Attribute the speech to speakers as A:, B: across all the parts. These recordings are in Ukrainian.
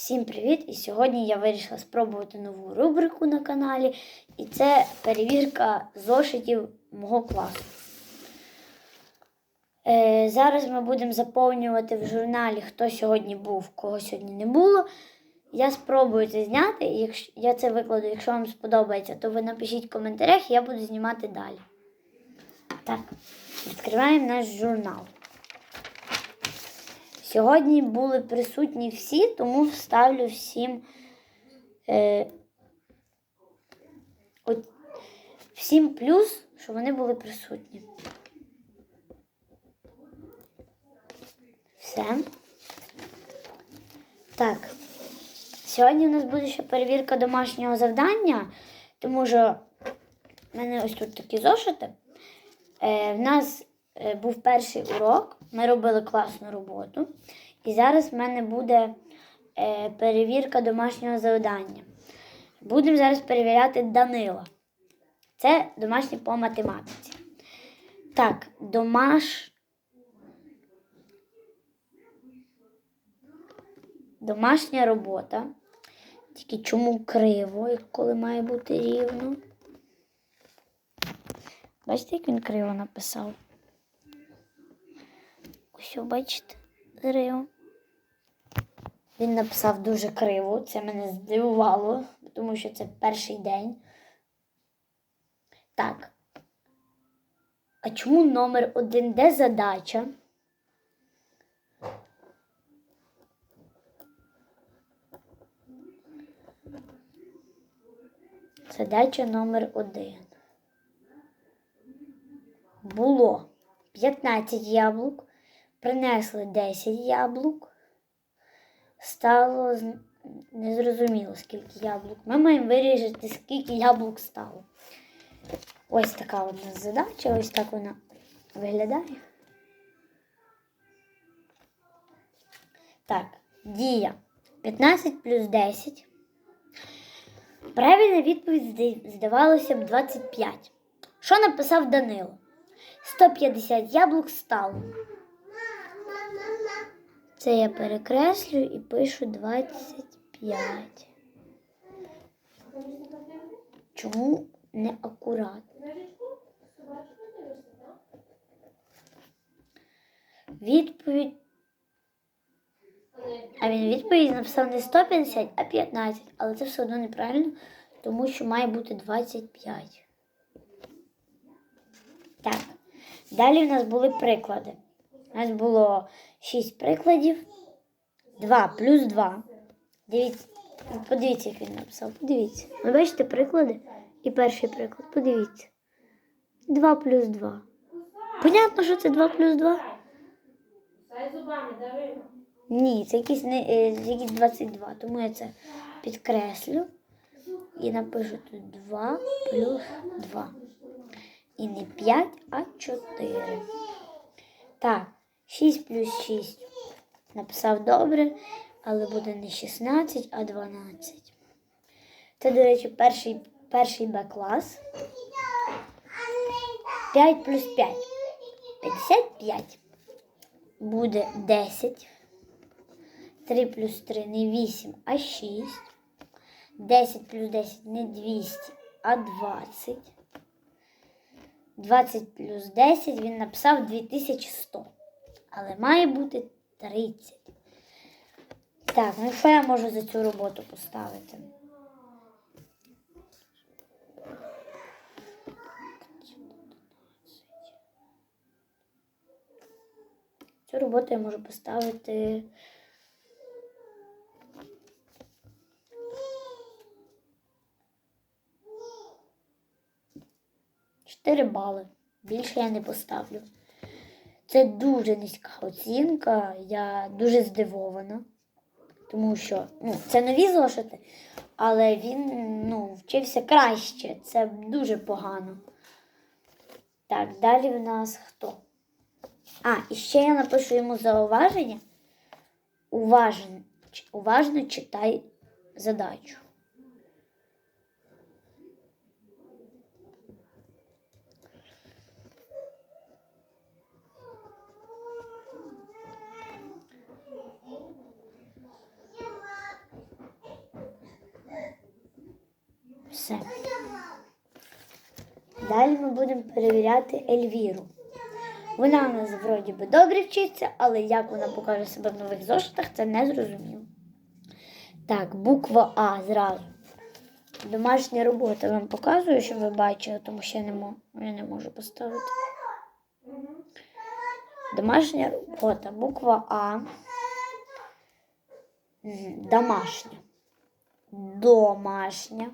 A: Всім привіт! І сьогодні я вирішила спробувати нову рубрику на каналі, і це перевірка зошитів мого класу. Е, зараз ми будемо заповнювати в журналі, хто сьогодні був, кого сьогодні не було. Я спробую це зняти, і якщо я це викладу, якщо вам сподобається, то ви напишіть в коментарях, я буду знімати далі. Так, відкриваємо наш журнал. Сьогодні були присутні всі, тому вставлю всім е, от, всім плюс, що вони були присутні. Все. Так. Сьогодні у нас буде ще перевірка домашнього завдання, тому що в мене ось тут такі зошити. Е, в нас е, був перший урок, ми робили класну роботу. І зараз в мене буде е, перевірка домашнього завдання. Будемо зараз перевіряти Данила. Це домашнє по математиці. Так, домаш... домашня робота. Тільки чому криво, коли має бути рівно? Бачите, як він криво написав? Ось, бачите, криво. Він написав дуже криво, це мене здивувало, тому що це перший день. Так. А чому номер один? Де задача? Задача номер один. Було 15 яблук, принесли 10 яблук. Стало незрозуміло, скільки яблук. Ми маємо вирішити, скільки яблук стало. Ось така у нас задача, ось так вона виглядає. Так, дія. 15 плюс 10. Правильна відповідь здавалося б 25. Що написав Данило? 150 яблук стало. Це я перекреслю і пишу 25. Чому не акуратно? Відповідь. А він відповідь написав не 150, а 15. Але це все одно неправильно, тому що має бути 25. Так. Далі в нас були приклади. У нас було 6 прикладів. 2 плюс 2. Дивіться, подивіться, як він написав. Подивіться. Ви бачите приклади? І перший приклад. Подивіться. 2 плюс 2. Понятно, що це 2 плюс 2?
B: Сай зубами, дари.
A: Ні, це якісь, не, е, якісь 22, тому я це підкреслю і напишу тут 2 плюс 2. І не 5, а 4. Так, 6 плюс 6. Написав добре, але буде не 16, а 12. Це, до речі, перший, перший Б-клас. 5 плюс 5. 55. Буде 10. 3 плюс 3 не 8, а 6. 10 плюс 10 не 200, а 20. 20 плюс 10 він написав 2100. Але має бути 30. Так, ну що я можу за цю роботу поставити? Цю роботу я можу поставити. Чотири бали. Більше я не поставлю. Це дуже низька оцінка. Я дуже здивована. Тому що ну, це нові зошити, але він ну, вчився краще. Це дуже погано. Так, далі в нас хто? А, і ще я напишу йому зауваження. Уважно, уважно читай задачу. Все. Далі ми будемо перевіряти Ельвіру. Вона у нас вроді би добре вчиться, але як вона покаже себе в нових зошитах, це не зрозуміло. Так, буква А зразу. Домашня робота вам показую, щоб ви бачили, тому що я не, мо- я не можу поставити. Домашня робота. Буква А. Домашня. Домашня.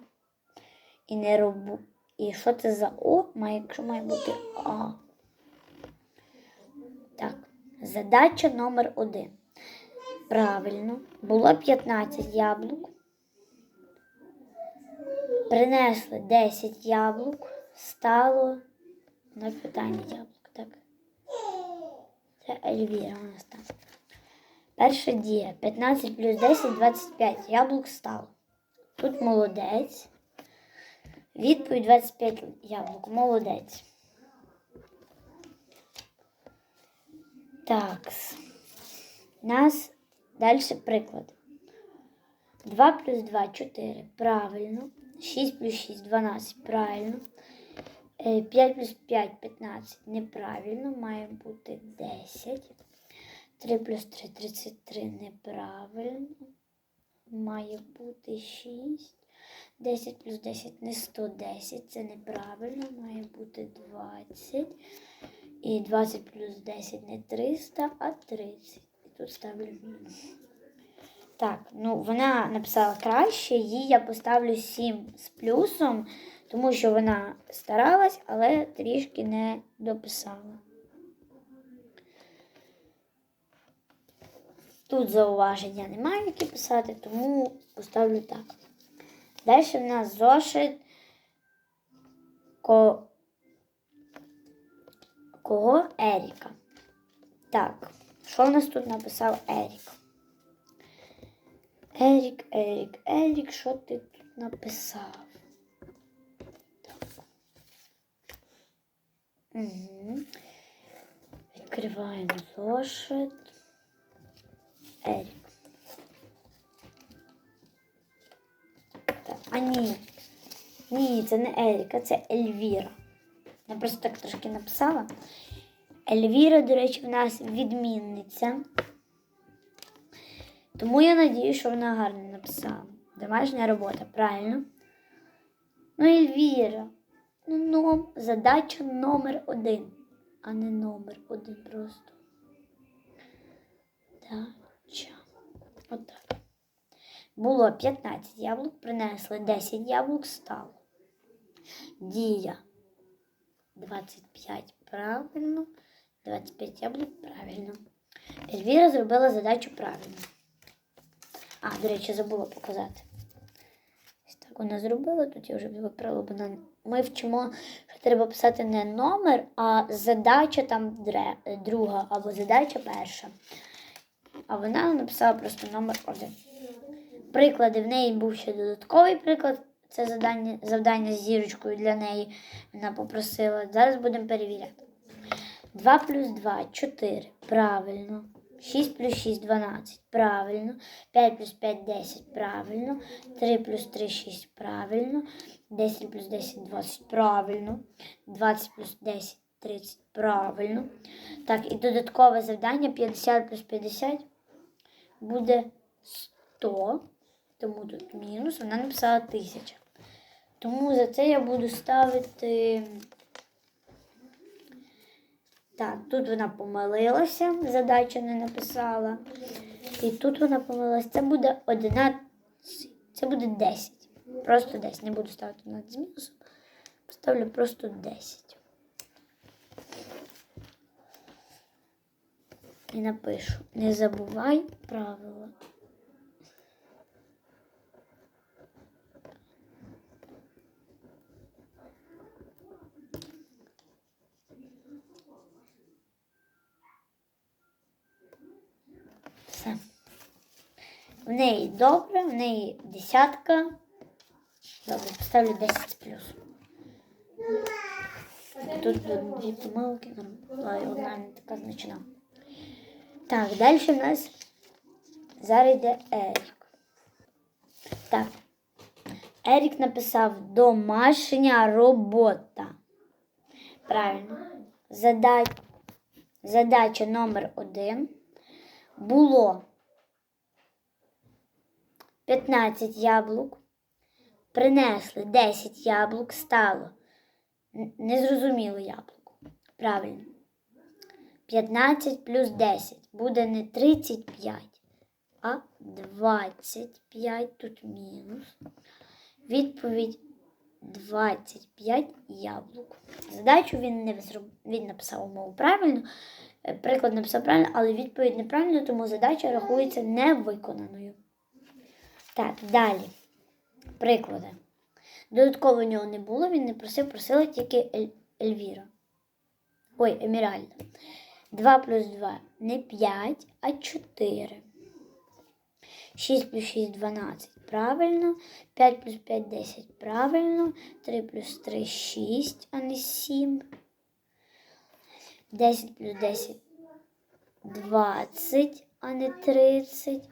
A: І не робу. І що це за О? Має, якщо має бути А. Так. Задача номер один. Правильно. Було 15 яблук. Принесли 10 яблук. Стало на питання яблук. Так. Це Ельвіра у нас там. Перша дія. 15 плюс 10 25. Яблук стало. Тут молодець. Відповідь 25 яблук. Молодець. Так. Нас далі приклад. 2 плюс 2 4. Правильно. 6 плюс 6 12. Правильно. Е, 5 плюс 5 15. Неправильно. Має бути 10. 3 плюс 3 33. Неправильно. Має бути 6. 10 плюс 10 не 110. Це неправильно. Має бути 20. І 20 плюс 10 не 300, а 30. І тут ставлю мінус. Так, ну вона написала краще, їй я поставлю 7 з плюсом, тому що вона старалась, але трішки не дописала. Тут зауваження немає, які писати, тому поставлю так. Далі в нас зошит ко... кого Еріка. Так, що в нас тут написав Ерік? Ерік, Ерік, Ерік, що ти тут написав? Так. Угу. Відкриваємо зошит. Ерік. Так, а ні. Ні, це не Еріка, це Ельвіра. Я просто так трошки написала. Ельвіра, до речі, в нас відмінниця. Тому я надію, що вона гарно написала. Домашня робота, правильно? Ну, Ельвіра. Ну, ном... задача номер один, а не номер один просто. Дача. Отак. Було 15 яблук, принесли 10 яблук, стало. Дія 25 правильно. 25 яблук правильно. Ельвіра зробила задачу правильно. А, до речі, забула показати. Ось так вона зробила, тут я вже виправила, бо вона- ми вчимо, що треба писати не номер, а задача там дре- друга або задача перша. А вона написала просто номер один. Приклади в неї був ще додатковий приклад. Це завдання, завдання з зірочкою для неї. Вона попросила. Зараз будемо перевіряти. 2 плюс 2 4. Правильно. 6 плюс 6 12. Правильно. 5 плюс 5 10. Правильно. 3 плюс 3 6. Правильно. 10 плюс 10 20. Правильно. 20 плюс 10 30. Правильно. Так, і додаткове завдання 50 плюс 50 буде 100. Тому тут мінус. Вона написала 1000. Тому за це я буду ставити. Так, тут вона помилилася, задачу не написала. І тут вона помилилася. Це буде 11. Це буде 10. Просто 10. Не буду ставити 11 з мінусом. Поставлю просто 10. І напишу. Не забувай правила. Все. В неї добре, в неї десятка. Добре, поставлю 10 з плюсом. Тут дві помилки, одна не така значна. Так, далі в нас зараз йде Ерік. Так. Ерік написав домашня робота. Правильно. Задач... Задача номер один. Було 15 яблук. Принесли 10 яблук, стало незрозуміло яблуко. Правильно. 15 плюс 10 буде не 35, а 25 тут мінус. Відповідь 25 яблук. Задачу він не зроб... він написав умову правильно, приклад написав правильно, але відповідь неправильно, тому задача рахується невиконаною. Так, далі. Приклади. Додатково у нього не було, він не просив, просила тільки Ель... Ельвіра. Ой, Еміральда. 2 плюс 2 не 5, а 4. 6 плюс 6 12. Правильно. 5 плюс 5 10. Правильно. 3 плюс 3 6, а не 7. 10 плюс 10 20, а не 30.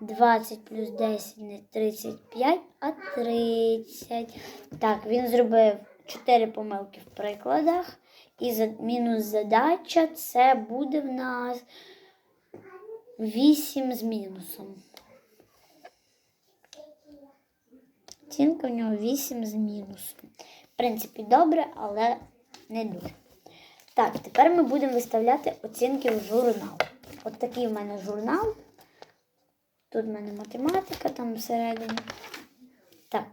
A: 20 плюс 10 не 35, а 30. Так, він зробив 4 помилки в прикладах. І за, мінус задача це буде в нас 8 з мінусом. Оцінка в нього 8 з мінусом. В принципі, добре, але не дуже. Так, тепер ми будемо виставляти оцінки в журнал. От такий в мене журнал. Тут в мене математика там всередині. Так,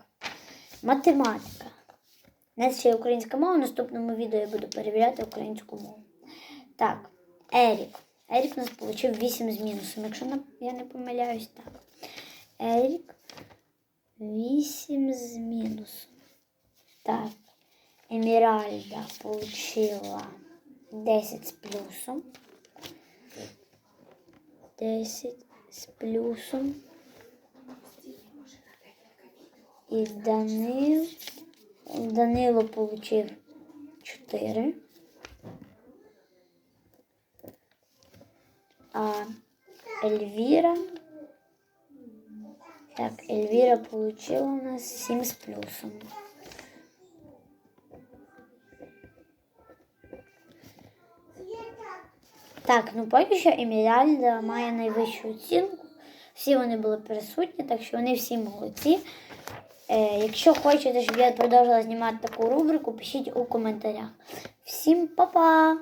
A: математика. У нас ще є українська мова, в наступному відео я буду перевіряти українську мову. Так, Ерік. Ерік у нас отримав 8 з мінусом, якщо я не помиляюсь, так. Ерік 8 з мінусом. Так. Еміральда отримала 10 з плюсом. 10 з плюсом. І Данил. Данило получив 4. А Ельвіра. Так, Ельвіра получила у нас 7 з плюсом. Так, ну поки що Еміральда має найвищу оцінку. Всі вони були присутні, так що вони всі молодці. Е, якщо хочете, щоб я продовжила знімати таку рубрику, пишіть у коментарях. Всім па-па!